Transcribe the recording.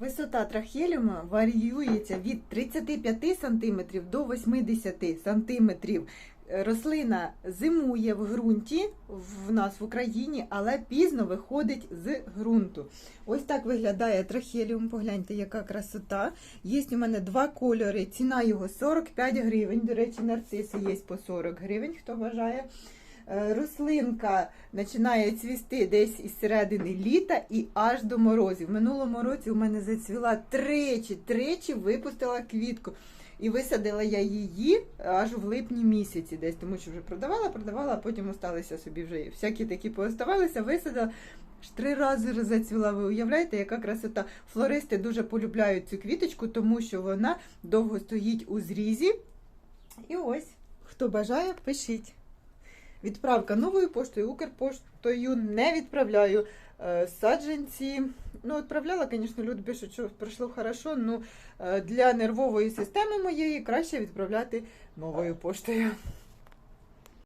Висота трахеліуму варіюється від 35 см до 80 см. Рослина зимує в ґрунті в нас в Україні, але пізно виходить з ґрунту. Ось так виглядає трахеліум. Погляньте, яка красота. Є у мене два кольори. Ціна його 45 гривень. До речі, нарциси є по 40 гривень, хто бажає. Е, Рослинка починає цвісти десь із середини літа і аж до морозів. В минулому році у мене зацвіла тричі, тричі випустила квітку. І висадила я її аж в липні місяці, десь тому що вже продавала, продавала, а потім осталися собі вже всякі такі пооставалися, висадила. Аж Три рази зацвіла. Ви уявляєте, яка красота. Флористи дуже полюбляють цю квіточку, тому що вона довго стоїть у зрізі. І ось, хто бажає, пишіть. Відправка новою поштою, Укрпоштою не відправляю. Е, Саджанці, ну, відправляла, звісно, люди пишуть, що пройшло хорошо, але для нервової системи моєї краще відправляти новою поштою.